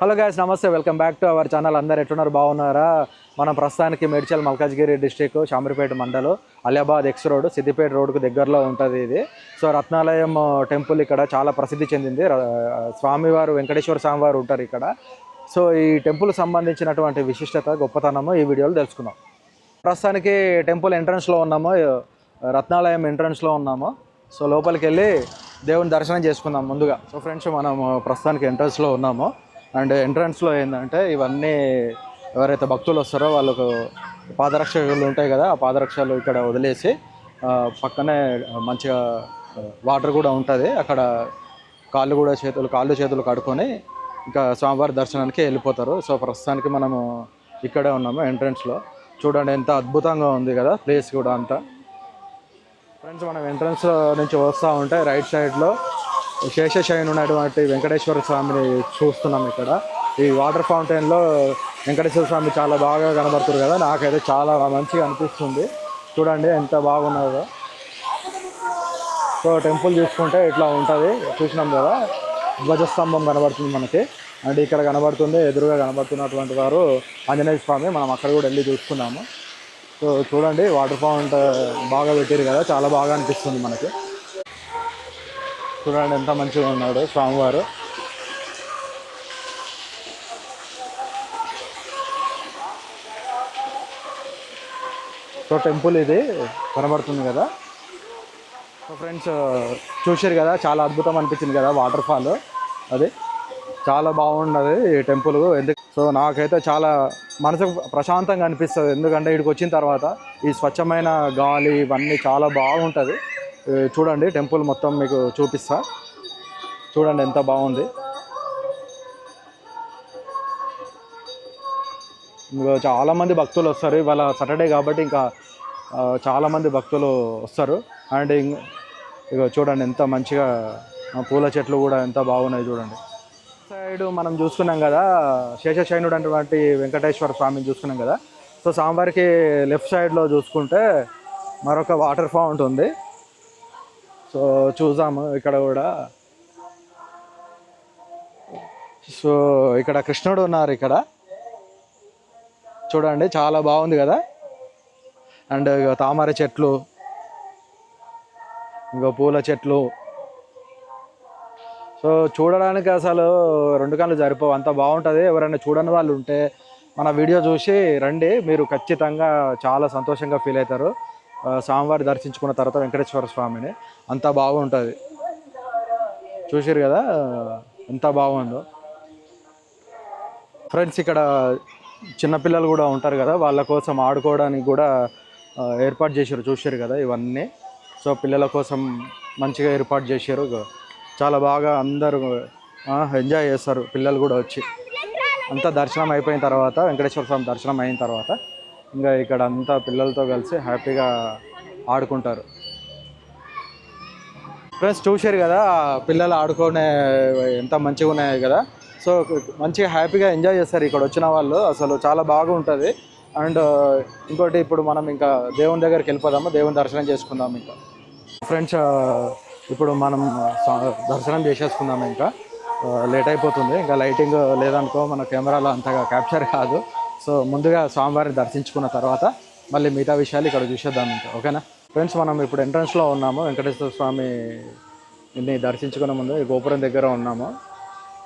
Hello guys నమస్తే. Welcome back to our channel. అందరు ఎట్టున్నారు బాగున్నారా? మనం ప్రస్తుతానికి మేడ్చల్ మల్కాజ్గిరి డిస్టిక్ షామీర్పేట మండలం అలియాబాద్ ఎక్స్ రోడ్ సిద్దిపేట రోడ్కు దగ్గరలో ఉంటుంది ఇది. సో రత్నాలయం టెంపుల్ ఇక్కడ చాలా ప్రసిద్ధి చెందింది. స్వామివారు వెంకటేశ్వర స్వామివారు ఉంటారు ఇక్కడ. సో ఈ టెంపుల్ సంబంధించినటువంటి విశిష్టత గొప్పతనము ఈ వీడియోలో తెలుసుకుందాం. ప్రస్తుతానికి టెంపుల్ ఎంట్రన్స్లో ఉన్నాము. రత్నాలయం ఎంట్రన్స్లో ఉన్నాము. సో లోపలికి వెళ్ళి దేవుని దర్శనం చేసుకుందాం ముందుగా. సో ఫ్రెండ్స్ మనం ప్రస్తుతానికి ఎంట్రన్స్లో ఉన్నాము. అండ్ ఎంట్రన్స్లో ఏంటంటే ఇవన్నీ ఎవరైతే భక్తులు వస్తారో వాళ్ళకు పాదరక్షలు ఉంటాయి కదా ఆ పాదరక్షలు ఇక్కడ వదిలేసి పక్కనే మంచిగా వాటర్ కూడా ఉంటుంది. అక్కడ కాళ్ళు కూడా చేతులు కాళ్ళు చేతులు కడుక్కొని ఇంకా స్వామివారి దర్శనానికి వెళ్ళిపోతారు. సో ప్రస్తుతానికి మనము ఇక్కడే ఉన్నాము ఎంట్రన్స్లో. చూడండి ఎంత అద్భుతంగా ఉంది కదా ప్లేస్ కూడా అంతా. ఫ్రెండ్స్ మనం ఎంట్రన్స్ నుంచి వస్తూ ఉంటే రైట్ సైడ్లో శేషశయన్ ఉన్నటువంటి వెంకటేశ్వర స్వామిని చూస్తున్నాం ఇక్కడ. ఈ వాటర్ ఫౌంటైన్లో వెంకటేశ్వర స్వామి చాలా బాగా కనబడుతుంది కదా నాకైతే చాలా మంచిగా అనిపిస్తుంది. చూడండి ఎంత బాగున్నదో సో టెంపుల్ చూసుకుంటే ఇట్లా ఉంటుంది చూసినాం కదా. ధ్వజస్తంభం కనబడుతుంది మనకి. అండ్ ఇక్కడ కనబడుతుంది ఎదురుగా కనబడుతున్నటువంటి వారు ఆంజనేయ స్వామి మనం అక్కడ కూడా వెళ్ళి చూసుకున్నాము. సో చూడండి వాటర్ ఫౌంట్ బాగా పెట్టారు కదా చాలా బాగా అనిపిస్తుంది మనకి. చూడండి ఎంత మంచిగా ఉన్నాడు స్వామివారు. సో టెంపుల్ ఇది కనబడుతుంది కదా. సో ఫ్రెండ్స్ చూసారు కదా చాలా అద్భుతం అనిపించింది కదా వాటర్ ఫాల్. అది చాలా బాగుండదు ఈ టెంపుల్. ఎందుకు సో నాకైతే చాలా మనసుకు ప్రశాంతంగా అనిపిస్తుంది. ఎందుకంటే ఇక్కడికి వచ్చిన తర్వాత ఈ స్వచ్ఛమైన గాలి ఇవన్నీ చాలా బాగుంటుంది. చూడండి టెంపుల్ మొత్తం మీకు చూపిస్తా. చూడండి ఎంత బాగుంది. ఇంకా చాలామంది భక్తులు వస్తారు. ఇవాళ సాటర్డే కాబట్టి ఇంకా చాలామంది భక్తులు వస్తారు. అండ్ ఇక చూడండి ఎంత మంచిగా పూల చెట్లు కూడా ఎంత బాగున్నాయి చూడండి. సైడ్ మనం చూసుకున్నాం కదా శేషశైనుడు అటువంటి వెంకటేశ్వర స్వామిని చూసుకున్నాం కదా. సో స్వామివారికి లెఫ్ట్ సైడ్లో చూసుకుంటే మరొక వాటర్ ఫౌంట్ ఉంది సో చూసాము ఇక్కడ కూడా. సో ఇక్కడ కృష్ణుడు ఉన్నారు ఇక్కడ. చూడండి చాలా బాగుంది కదా? అండ్ ఇక తామర చెట్లు ఇంకా పూల చెట్లు. సో చూడడానికి అసలు రెండు కళ్ళు సరిపోవు. అంత బాగుంటుంది. ఎవరైనా చూడని వాళ్ళు ఉంటే మన వీడియో చూసి రండి. మీరు ఖచ్చితంగా చాలా సంతోషంగా ఫీల్ అవుతారు. స్వామివారి దర్శించుకున్న తర్వాత వెంకటేశ్వర స్వామిని అంత బాగుంటుంది. చూసారు కదా? ఎంత బాగుందో. ఫ్రెండ్స్ ఇక్కడ చిన్నపిల్లలు కూడా ఉంటారు కదా? వాళ్ళ కోసం ఆడుకోవడానికి కూడా ఏర్పాటు చేశారు చూశారు కదా ఇవన్నీ? సో పిల్లల కోసం మంచిగా ఏర్పాటు చేశారు చాలా బాగా అందరూ ఎంజాయ్ చేస్తారు. పిల్లలు కూడా వచ్చి. అంతా దర్శనం అయిపోయిన తర్వాత వెంకటేశ్వర స్వామి దర్శనం అయిన తర్వాత ఇంకా ఇక్కడ అంతా పిల్లలతో కలిసి హ్యాపీగా ఆడుకుంటారు. ఫ్రెండ్స్ చూశారు కదా పిల్లలు ఆడుకునే ఎంత మంచిగా ఉన్నాయి కదా. సో మంచిగా హ్యాపీగా ఎంజాయ్ చేస్తారు ఇక్కడ వచ్చిన వాళ్ళు. అసలు చాలా బాగుంటుంది. అండ్ ఇంకోటి ఇప్పుడు మనం ఇంకా దేవుని దగ్గరికి వెళ్ళిపోదాము. దేవుని దర్శనం చేసుకుందాం ఇంకా. ఫ్రెండ్స్ ఇప్పుడు మనం దర్శనం చేసేసుకుందాం ఇంకా. లేట్ అయిపోతుంది. ఇంకా లైటింగ్ లేదనుకో మన కెమెరాలో అంతగా క్యాప్చర్ కాదు. సో ముందుగా స్వామివారిని దర్శించుకున్న తర్వాత మళ్ళీ మిగతా విషయాలు ఇక్కడ చూసేద్దాం ఇంకా ఓకేనా? ఫ్రెండ్స్ మనం ఇప్పుడు ఎంట్రన్స్లో ఉన్నాము. వెంకటేశ్వర స్వామి ని దర్శించుకునే ముందు ఈ గోపురం దగ్గర ఉన్నాము.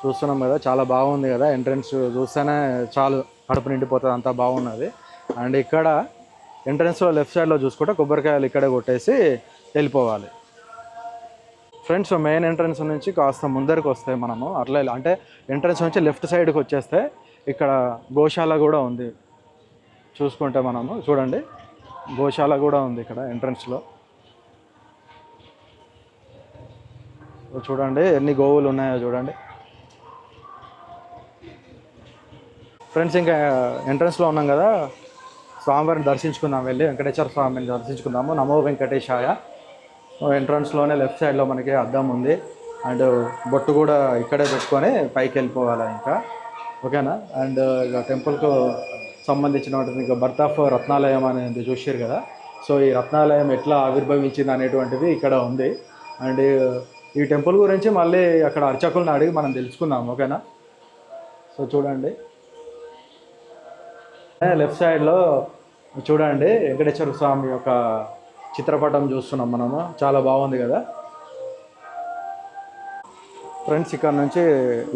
చూస్తున్నాం కదా చాలా బాగుంది కదా ఎంట్రన్స్ చూస్తేనే చాలు కడుపు నిండిపోతుంది అంతా బాగున్నది. అండ్ ఇక్కడ ఎంట్రన్స్లో లెఫ్ట్ సైడ్లో చూసుకుంటే కొబ్బరికాయలు ఇక్కడే కొట్టేసి వెళ్ళిపోవాలి. ఫ్రెండ్స్ మెయిన్ ఎంట్రన్స్ నుంచి కాస్త ముందరికి వస్తే మనము. అట్లా ఇలా- అంటే ఎంట్రన్స్ నుంచి లెఫ్ట్ సైడ్కి వచ్చేస్తే ఇక్కడ గోశాల కూడా ఉంది. చూసుకుంటే మనము చూడండి. గోశాల కూడా ఉంది ఇక్కడ ఎంట్రన్స్లో చూడండి ఎన్ని గోవులు ఉన్నాయో చూడండి. ఫ్రెండ్స్ ఇంకా ఎంట్రన్స్లో ఉన్నాం కదా. స్వామివారిని దర్శించుకుందాం వెళ్ళి వెంకటేశ్వర స్వామిని దర్శించుకుందాము. నమో వెంకటేశాయ. ఎంట్రన్స్లోనే లెఫ్ట్ సైడ్లో మనకి అద్దం ఉంది. అండ్ బొట్టు కూడా ఇక్కడే పెట్టుకొని పైకి వెళ్ళిపోవాలి ఇంకా. ఓకేనా? అండ్ ఇక టెంపుల్కు సంబంధించినటువంటి ఇంకా బర్త్ ఆఫ్ రత్నాలయం అనేది చూసారు కదా. సో ఈ రత్నాలయం ఎట్లా ఆవిర్భవించింది అనేటువంటిది ఇక్కడ ఉంది. అండ్ ఈ టెంపుల్ గురించి మళ్ళీ అక్కడ అర్చకులను అడిగి మనం తెలుసుకుందాం ఓకేనా? సో చూడండి. లెఫ్ట్ సైడ్లో చూడండి వెంకటేశ్వర స్వామి యొక్క చిత్రపటం చూస్తున్నాం మనము. చాలా బాగుంది కదా. ఫ్రెండ్స్ ఇక్కడ నుంచి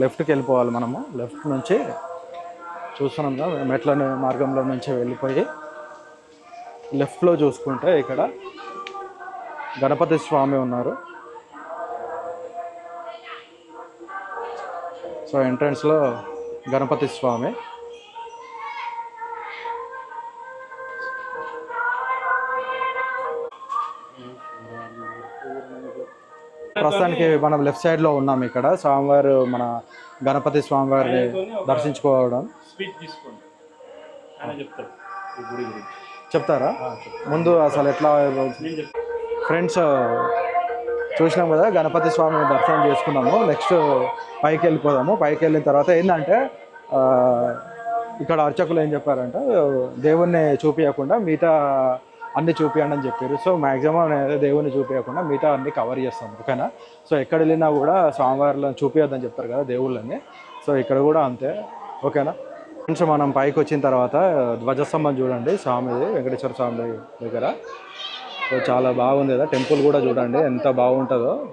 లెఫ్ట్కి వెళ్ళిపోవాలి మనము. లెఫ్ట్ నుంచి చూస్తున్నాం కదా మెట్ల మార్గంలో నుంచి వెళ్ళిపోయి లెఫ్ట్లో చూసుకుంటే ఇక్కడ గణపతి స్వామి ఉన్నారు. సో ఎంట్రన్స్లో గణపతి స్వామి. ప్రస్తుతానికి మనం లెఫ్ట్ సైడ్లో ఉన్నాం ఇక్కడ. స్వామివారు మన గణపతి స్వామివారిని దర్శించుకోవడం. స్పీచ్ తీసుకోండి. ఆయన చెప్తాడు ఈ గుడి గురించి. చెప్తారా? ముందు అసలు ఎట్లా ఫ్రెండ్స్ చూసినాం కదా గణపతి స్వామి దర్శనం చేసుకున్నాము. నెక్స్ట్ పైకి వెళ్ళిపోదాము. పైకి వెళ్ళిన తర్వాత ఏంటంటే ఇక్కడ అర్చకులు ఏం చెప్పారంటే దేవుణ్ణి చూపించకుండా మిగతా అన్ని చూపియండి అని చెప్పారు. సో మ్యాక్సిమం నేను దేవుణ్ణి చూపించకుండా మిగతా అన్ని కవర్ చేస్తాం. ఓకేనా? సో ఎక్కడ వెళ్ళినా కూడా స్వామివారిని చూపించద్దని చెప్తారు కదా దేవుళ్ళని. సో ఇక్కడ కూడా అంతే. ఓకేనా? ఫ్రెండ్స్ మనం పైకి వచ్చిన తర్వాత ధ్వజస్తంభం చూడండి. స్వామిది వెంకటేశ్వర స్వామి దగ్గర. సో చాలా బాగుంది కదా. టెంపుల్ కూడా చూడండి ఎంత బాగుంటుందో.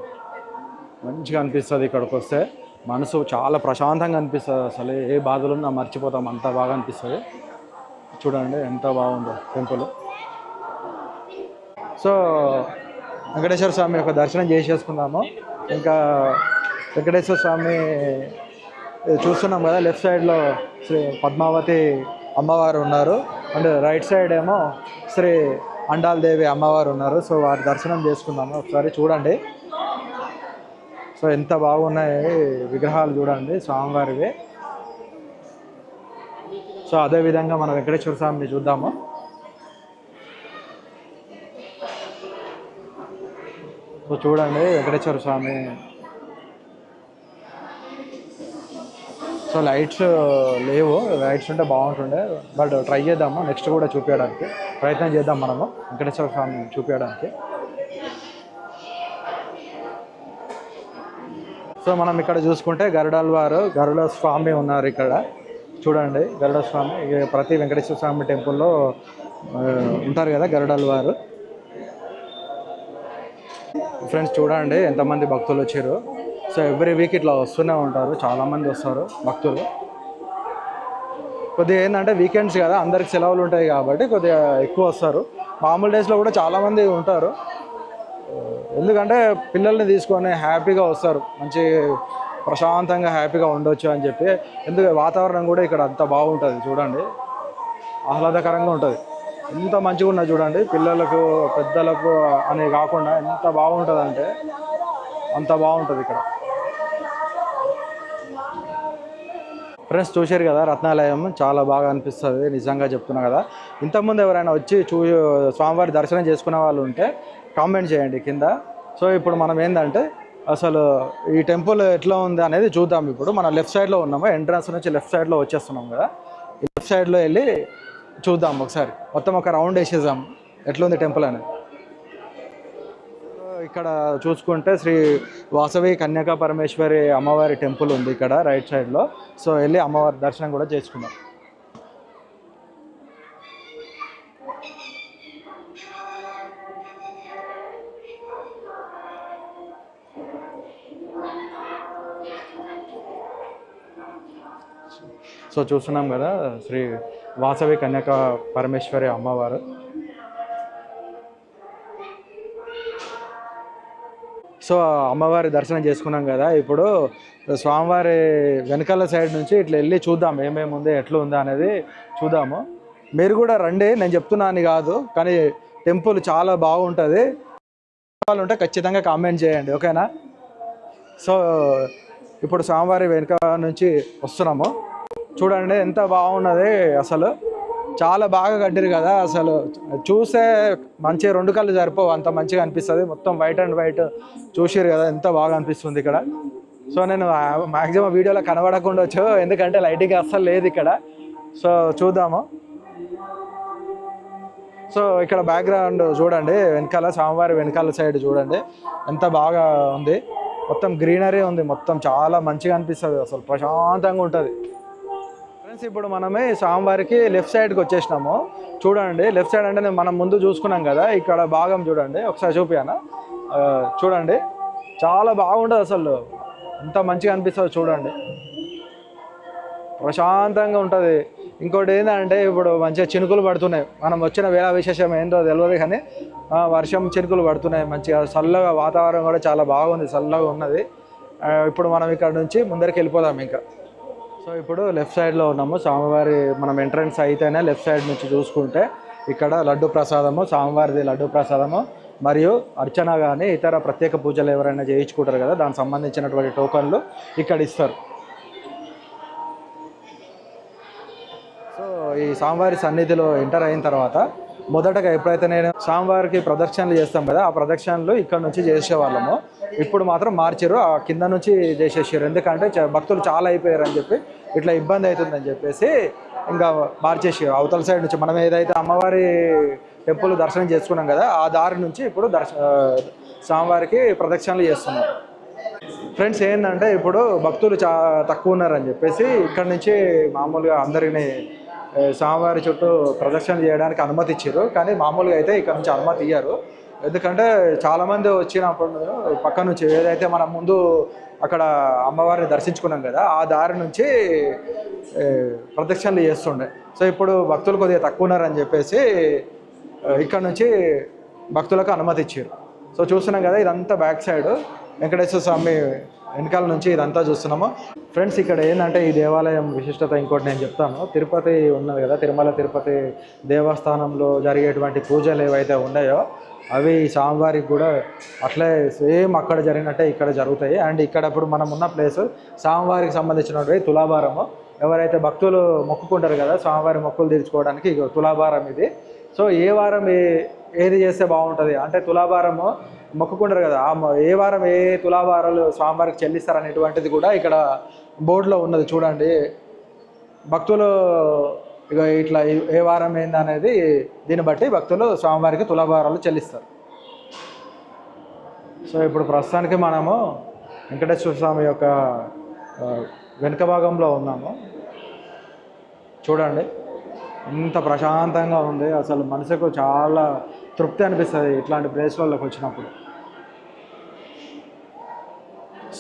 మంచిగా అనిపిస్తుంది ఇక్కడికి వస్తే. మనసు చాలా ప్రశాంతంగా అనిపిస్తుంది. అసలు ఏ బాధలు ఉన్నా మర్చిపోతాం. అంత బాగా అనిపిస్తుంది. చూడండి ఎంత బాగుందో టెంపుల్ సో వెంకటేశ్వర స్వామి యొక్క దర్శనం చేసేసుకున్నాము. ఇంకా వెంకటేశ్వర స్వామి చూస్తున్నాం కదా లెఫ్ట్ సైడ్లో శ్రీ పద్మావతి అమ్మవారు ఉన్నారు. అండ్ రైట్ సైడ్ ఏమో శ్రీ అండాలదేవి అమ్మవారు ఉన్నారు. సో వారి దర్శనం చేసుకుందాము. ఒకసారి చూడండి. సో ఎంత బాగున్నాయి విగ్రహాలు చూడండి స్వామివారివి. సో అదే విధంగా మన వెంకటేశ్వర స్వామిని చూద్దాము. సో చూడండి వెంకటేశ్వర స్వామి. సో లైట్స్ లేవు లైట్స్ ఉంటే బాగుంటుండే బట్ ట్రై చేద్దాము? నెక్స్ట్ కూడా చూపించడానికి ప్రయత్నం చేద్దాం మనము వెంకటేశ్వర స్వామి చూపించడానికి. సో మనం ఇక్కడ చూసుకుంటే గరుడాల వారు గరుడ స్వామి ఉన్నారు ఇక్కడ. చూడండి గరుడ స్వామి ప్రతి వెంకటేశ్వర స్వామి టెంపుల్లో ఉంటారు కదా గరుడాల వారు. ఫ్రెండ్స్ చూడండి ఎంతమంది భక్తులు వచ్చారు. సో ఎవ్రీ వీక్ ఇట్లా వస్తూనే ఉంటారు చాలామంది వస్తారు భక్తులు. కొద్దిగా ఏంటంటే వీకెండ్స్ కదా అందరికి సెలవులు ఉంటాయి కాబట్టి కొద్దిగా ఎక్కువ వస్తారు. మామూలు డేస్లో కూడా చాలామంది ఉంటారు. ఎందుకంటే పిల్లల్ని తీసుకొని హ్యాపీగా వస్తారు మంచి ప్రశాంతంగా హ్యాపీగా ఉండొచ్చు అని చెప్పి. ఎందుకంటే వాతావరణం కూడా ఇక్కడ అంత బాగుంటుంది చూడండి. ఆహ్లాదకరంగా ఉంటుంది. ఎంత మంచిగా ఉన్నా చూడండి. పిల్లలకు పెద్దలకు అని కాకుండా ఎంత బాగుంటుంది అంటే అంత బాగుంటుంది ఇక్కడ. ఫ్రెండ్స్ చూశారు కదా రత్నాలయం చాలా బాగా అనిపిస్తుంది. నిజంగా చెప్తున్నా కదా. ఇంతకుముందు ఎవరైనా వచ్చి చూ స్వామివారి దర్శనం చేసుకునే వాళ్ళు ఉంటే కామెంట్ చేయండి కింద. సో ఇప్పుడు మనం ఏంటంటే అసలు ఈ టెంపుల్ ఎట్లా ఉంది అనేది చూద్దాం. ఇప్పుడు మనం లెఫ్ట్ సైడ్లో ఉన్నాము. ఎంట్రన్స్ నుంచి లెఫ్ట్ సైడ్లో వచ్చేస్తున్నాం కదా. లెఫ్ట్ సైడ్లో వెళ్ళి చూద్దాం ఒకసారి. మొత్తం ఒక రౌండ్ వేసేద్దాం. ఎట్లుంది టెంపుల్ అనేది? ఇక్కడ చూసుకుంటే శ్రీ వాసవి కన్యాక పరమేశ్వరి అమ్మవారి టెంపుల్ ఉంది ఇక్కడ రైట్ సైడ్లో. సో వెళ్ళి అమ్మవారి దర్శనం కూడా చేసుకుందాం. సో చూస్తున్నాం కదా శ్రీ వాసవి కన్యక పరమేశ్వరి అమ్మవారు. సో అమ్మవారి దర్శనం చేసుకున్నాం కదా ఇప్పుడు స్వామివారి వెనకాల సైడ్ నుంచి ఇట్లా వెళ్ళి చూద్దాం ఏమేమి ఉంది ఎట్లా ఉందా అనేది చూద్దాము. మీరు కూడా రండి నేను చెప్తున్నాను కాదు కానీ టెంపుల్ చాలా బాగుంటుంది. వాళ్ళు ఉంటే ఖచ్చితంగా కామెంట్ చేయండి ఓకేనా? సో ఇప్పుడు స్వామివారి వెనుక నుంచి వస్తున్నాము. చూడండి ఎంత బాగున్నది అసలు. చాలా బాగా కట్టిరు కదా అసలు. చూసే మంచిగా రెండు కళ్ళు సరిపోవు అంత మంచిగా అనిపిస్తుంది. మొత్తం వైట్ అండ్ వైట్ చూసిరు కదా ఎంత బాగా అనిపిస్తుంది ఇక్కడ. సో నేను మ్యాక్సిమం వీడియోలో కనబడకుండా వచ్చు ఎందుకంటే లైటింగ్ అస్సలు లేదు ఇక్కడ. సో చూద్దాము. సో ఇక్కడ బ్యాక్గ్రౌండ్ చూడండి వెనకాల స్వామివారి వెనకాల సైడ్ చూడండి. ఎంత బాగా ఉంది. మొత్తం గ్రీనరీ ఉంది మొత్తం చాలా మంచిగా అనిపిస్తుంది అసలు. ప్రశాంతంగా ఉంటుంది. ఫ్రెండ్స్ ఇప్పుడు మనమే స్వామివారికి లెఫ్ట్ సైడ్కి వచ్చేసినాము. చూడండి లెఫ్ట్ సైడ్ అంటే మనం ముందు చూసుకున్నాం కదా ఇక్కడ భాగం చూడండి ఒకసారి చూపియానా చూడండి చాలా బాగుంటుంది అసలు. ఎంత మంచిగా అనిపిస్తుంది చూడండి. ప్రశాంతంగా ఉంటుంది. ఇంకోటి ఏంటంటే ఇప్పుడు మంచిగా చినుకులు పడుతున్నాయి. మనం వచ్చిన వేళ విశేషం ఏంటో తెలియదు కానీ వర్షం చినుకులు పడుతున్నాయి. మంచిగా చల్లగా వాతావరణం కూడా చాలా బాగుంది చల్లగా ఉన్నది. ఇప్పుడు మనం ఇక్కడ నుంచి ముందరికి వెళ్ళిపోదాం ఇంకా. సో ఇప్పుడు లెఫ్ట్ సైడ్లో ఉన్నాము. స్వామివారి మనం ఎంట్రన్స్ అయితేనే లెఫ్ట్ సైడ్ నుంచి చూసుకుంటే ఇక్కడ లడ్డు ప్రసాదము స్వామివారిది లడ్డు ప్రసాదము మరియు అర్చన కానీ ఇతర ప్రత్యేక పూజలు ఎవరైనా చేయించుకుంటారు కదా దానికి సంబంధించినటువంటి టోకన్లు ఇక్కడ ఇస్తారు. సో ఈ స్వామివారి సన్నిధిలో ఎంటర్ అయిన తర్వాత మొదటగా ఎప్పుడైతే నేను స్వామివారికి ప్రదక్షిణలు చేస్తాం కదా ఆ ప్రదక్షిణలు ఇక్కడ నుంచి చేసేవాళ్ళము. ఇప్పుడు మాత్రం మార్చారు ఆ కింద నుంచి చేసేసారు ఎందుకంటే చ- భక్తులు చాలా అయిపోయారు అని చెప్పి ఇట్లా ఇబ్బంది అవుతుందని చెప్పేసి ఇంకా మార్చేసారు అవతల సైడ్ నుంచి మనం ఏదైతే అమ్మవారి టెంపుల్ దర్శనం చేసుకున్నాం కదా ఆ దారి నుంచి ఇప్పుడు దర్శ స్వామివారికి ప్రదక్షిణలు చేస్తున్నాం ఫ్రెండ్స్ ఏంటంటే ఇప్పుడు భక్తులు చా తక్కువ ఉన్నారని చెప్పేసి ఇక్కడ నుంచి మామూలుగా అందరిని స్వామివారి చుట్టూ ప్రదక్షిణలు చేయడానికి అనుమతి ఇచ్చారు కానీ మామూలుగా అయితే ఇక్కడ నుంచి అనుమతి ఇయ్యారు. ఎందుకంటే చాలామంది వచ్చినప్పుడు పక్క నుంచి ఏదైతే మనం ముందు అక్కడ అమ్మవారిని దర్శించుకున్నాం కదా ఆ దారి నుంచి ప్రదక్షిణలు చేస్తుండే. సో ఇప్పుడు భక్తులు కొద్దిగా తక్కువ ఉన్నారని చెప్పేసి ఇక్కడ నుంచి భక్తులకు అనుమతి ఇచ్చారు. సో చూస్తున్నాం కదా ఇదంతా బ్యాక్ సైడ్. వెంకటేశ్వర స్వామి వెనకాల నుంచి ఇదంతా చూస్తున్నాము. ఫ్రెండ్స్ ఇక్కడ ఏంటంటే ఈ దేవాలయం విశిష్టత ఇంకోటి నేను చెప్తాను. తిరుపతి ఉన్నది కదా తిరుమల తిరుపతి దేవస్థానంలో జరిగేటువంటి పూజలు ఏవైతే ఉన్నాయో అవి స్వామివారికి కూడా అట్లే సేమ్ అక్కడ జరిగినట్టే ఇక్కడ జరుగుతాయి. అండ్ ఇక్కడ ఇప్పుడు మనం ఉన్న ప్లేస్ స్వామివారికి సంబంధించినటువంటి తులాభారము. ఎవరైతే భక్తులు మొక్కుకుంటారు కదా స్వామివారి మొక్కులు తీర్చుకోవడానికి తులాభారం ఇది. సో ఏ వారం ఏ ఏది చేస్తే బాగుంటుంది? అంటే తులాభారము మొక్కుకుంటారు కదా ఆ ఏ వారం ఏ తులాభారాలు స్వామివారికి చెల్లిస్తారు అనేటువంటిది కూడా ఇక్కడ బోర్డులో ఉన్నది చూడండి. భక్తులు ఇక ఇట్లా ఏ- వారం ఏంది అనేది దీన్ని బట్టి భక్తులు స్వామివారికి తులాభారాలు చెల్లిస్తారు. సో ఇప్పుడు ప్రస్తుతానికి మనము వెంకటేశ్వర స్వామి యొక్క వెనుక భాగంలో ఉన్నాము. చూడండి ఇంత ప్రశాంతంగా ఉంది. అసలు మనసుకు చాలా తృప్తి అనిపిస్తుంది ఇట్లాంటి ప్లేస్లలోకి వచ్చినప్పుడు.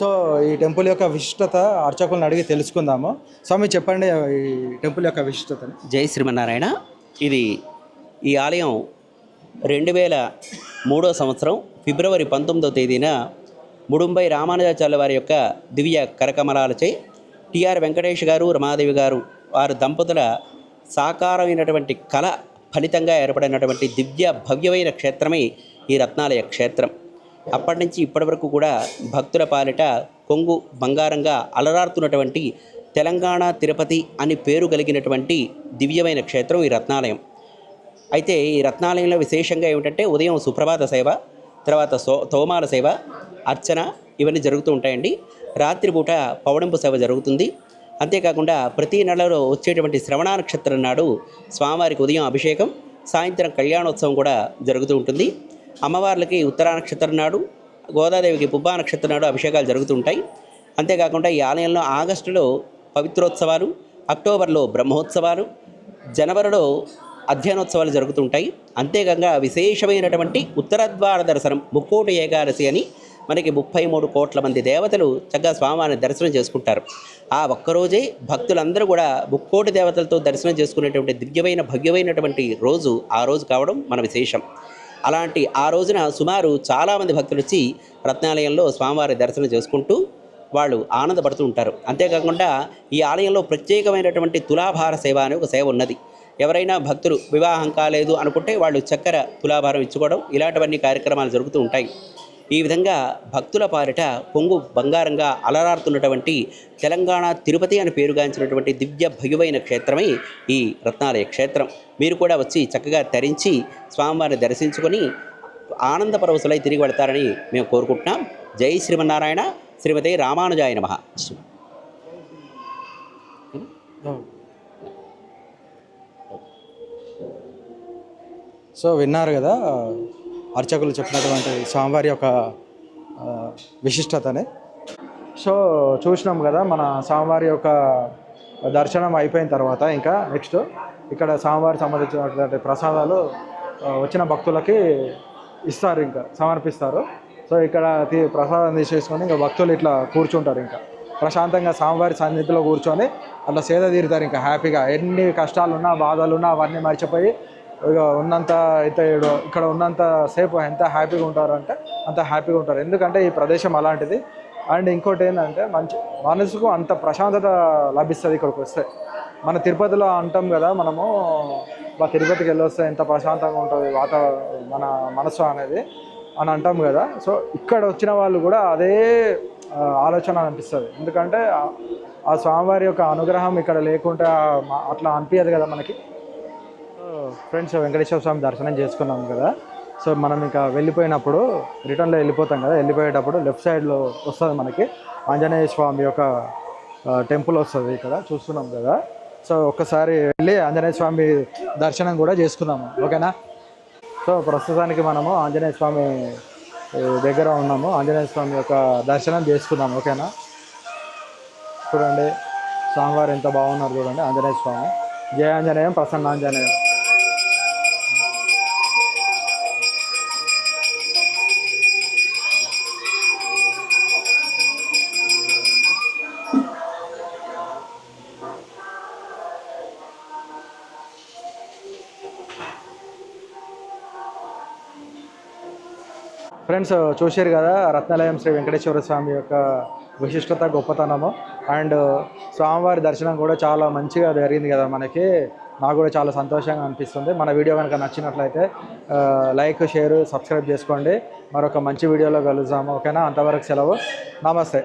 సో ఈ టెంపుల్ యొక్క విశిష్టత అర్చకులను అడిగి తెలుసుకుందాము. స్వామి చెప్పండి ఈ టెంపుల్ యొక్క విశిష్టతని. జై శ్రీమన్నారాయణ. ఇది ఈ ఆలయం రెండు వేల మూడో సంవత్సరం ఫిబ్రవరి పంతొమ్మిదో తేదీన ముడుంబై రామానుజాచార్య వారి యొక్క దివ్య కరకమలాలచే టిఆర్ వెంకటేష్ గారు రమాదేవి గారు వారు దంపతుల సాకారమైనటువంటి కళ ఫలితంగా ఏర్పడినటువంటి దివ్య భవ్యమైన క్షేత్రమే ఈ రత్నాలయ క్షేత్రం. అప్పటి నుంచి ఇప్పటి వరకు కూడా భక్తుల పాలిట కొంగు బంగారంగా అలరారుతున్నటువంటి తెలంగాణ తిరుపతి అని పేరు కలిగినటువంటి దివ్యమైన క్షేత్రం ఈ రత్నాలయం. అయితే ఈ రత్నాలయంలో విశేషంగా ఏమిటంటే ఉదయం సుప్రభాత సేవ తర్వాత సో తోమాల సేవ అర్చన ఇవన్నీ జరుగుతూ ఉంటాయండి. రాత్రిపూట పవడింపు సేవ జరుగుతుంది. అంతేకాకుండా ప్రతి నెలలో వచ్చేటువంటి శ్రవణ నక్షత్రం నాడు స్వామివారికి ఉదయం అభిషేకం సాయంత్రం కళ్యాణోత్సవం కూడా జరుగుతూ ఉంటుంది. అమ్మవార్లకి ఉత్తరా నక్షత్రం నాడు గోదాదేవికి పుబ్బా నక్షత్రం నాడు అభిషేకాలు జరుగుతుంటాయి. అంతేకాకుండా ఈ ఆలయంలో ఆగస్టులో పవిత్రోత్సవాలు అక్టోబర్లో బ్రహ్మోత్సవాలు జనవరిలో అధ్యయనోత్సవాలు జరుగుతుంటాయి. అంతేకాక విశేషమైనటువంటి ఉత్తరద్వార దర్శనం ముక్కోటి ఏకాదశి అని మనకి ముప్పై మూడు కోట్ల మంది దేవతలు చక్కగా స్వామివారిని దర్శనం చేసుకుంటారు. ఆ ఒక్కరోజే భక్తులందరూ కూడా ముక్కోటి దేవతలతో దర్శనం చేసుకునేటువంటి దివ్యమైన భవ్యమైనటువంటి రోజు ఆ రోజు కావడం మన విశేషం. అలాంటి ఆ రోజున సుమారు చాలామంది భక్తులు వచ్చి రత్నాలయంలో స్వామివారి దర్శనం చేసుకుంటూ వాళ్ళు ఆనందపడుతూ ఉంటారు. అంతేకాకుండా ఈ ఆలయంలో ప్రత్యేకమైనటువంటి తులాభార సేవ అనే ఒక సేవ ఉన్నది. ఎవరైనా భక్తులు వివాహం కాలేదు అనుకుంటే వాళ్ళు చక్కెర తులాభారం ఇచ్చుకోవడం ఇలాంటివన్నీ కార్యక్రమాలు జరుగుతూ ఉంటాయి. ఈ విధంగా భక్తుల పాలిట పొంగు బంగారంగా అలరారుతున్నటువంటి తెలంగాణ తిరుపతి అని పేరుగాంచినటువంటి దివ్య భయువైన క్షేత్రమే ఈ రత్నాలయ క్షేత్రం. మీరు కూడా వచ్చి చక్కగా తరించి స్వామివారిని దర్శించుకొని ఆనందపరవశులై తిరిగి వెళతారని మేము కోరుకుంటున్నాం. జై శ్రీమన్నారాయణ. శ్రీమతి రామానుజాయ నమ. సో విన్నారు కదా అర్చకులు చెప్పినటువంటి స్వామివారి యొక్క విశిష్టతనే విశిష్టతని. సో చూసినాం కదా మన స్వామివారి యొక్క దర్శనం అయిపోయిన తర్వాత ఇంకా నెక్స్ట్ ఇక్కడ స్వామివారికి సంబంధించినటువంటి ప్రసాదాలు వచ్చిన భక్తులకి ఇస్తారు ఇంకా సమర్పిస్తారు. సో ఇక్కడ తీ- ప్రసాదం తీసేసుకొని ఇంకా భక్తులు ఇట్లా కూర్చుంటారు ఇంకా. ప్రశాంతంగా స్వామివారి సన్నిధిలో కూర్చొని అట్లా సేద తీరుతారు ఇంకా హ్యాపీగా. ఎన్ని కష్టాలు ఉన్నా బాధలు ఉన్నా అవన్నీ మర్చిపోయి ఇక ఉన్నంత అయితే ఇక్కడ ఉన్నంత సేపు ఎంత హ్యాపీగా ఉంటారు అంటే అంత హ్యాపీగా ఉంటారు. ఎందుకంటే ఈ ప్రదేశం అలాంటిది. అండ్ ఇంకోటి ఏంటంటే మంచి మనసుకు అంత ప్రశాంతత లభిస్తుంది ఇక్కడికి వస్తే. మన తిరుపతిలో అంటాం కదా మనము మా తిరుపతికి వెళ్ళి వస్తే ఎంత ప్రశాంతంగా ఉంటుంది వాత మన మనసు అనేది అని అంటాం కదా. సో ఇక్కడ వచ్చిన వాళ్ళు కూడా అదే ఆలోచన అనిపిస్తుంది. ఎందుకంటే ఆ- స్వామివారి యొక్క అనుగ్రహం ఇక్కడ లేకుంటే అట్లా అనిపించదు కదా మనకి. ఫ్రెండ్స్ వెంకటేశ్వర స్వామి దర్శనం చేసుకున్నాం కదా. సో మనం ఇంకా వెళ్ళిపోయినప్పుడు రిటర్న్లో వెళ్ళిపోతాం కదా. వెళ్ళిపోయేటప్పుడు లెఫ్ట్ సైడ్లో వస్తుంది మనకి ఆంజనేయ స్వామి యొక్క టెంపుల్ వస్తుంది ఇక్కడ చూస్తున్నాం కదా. సో ఒక్కసారి వెళ్ళి ఆంజనేయ స్వామి దర్శనం కూడా చేసుకున్నాము ఓకేనా? సో ప్రస్తుతానికి మనము ఆంజనేయ స్వామి దగ్గర ఉన్నాము. ఆంజనేయ స్వామి యొక్క దర్శనం చేసుకున్నాము ఓకేనా? చూడండి స్వామివారు ఎంత బాగున్నారు చూడండి ఆంజనేయ స్వామి. జయ ఆంజనేయం ప్రసన్న ఆంజనేయం ఫ్రెండ్స్ చూశారు కదా రత్నాలయం శ్రీ వెంకటేశ్వర స్వామి యొక్క విశిష్టత గొప్పతనము. అండ్ స్వామివారి దర్శనం కూడా చాలా మంచిగా జరిగింది కదా మనకి. నాకు కూడా చాలా సంతోషంగా అనిపిస్తుంది. మన వీడియో కనుక నచ్చినట్లయితే లైక్ షేర్ సబ్స్క్రైబ్ చేసుకోండి. మరొక మంచి వీడియోలో కలుద్దాము. ఓకేనా? అంతవరకు సెలవు. నమస్తే.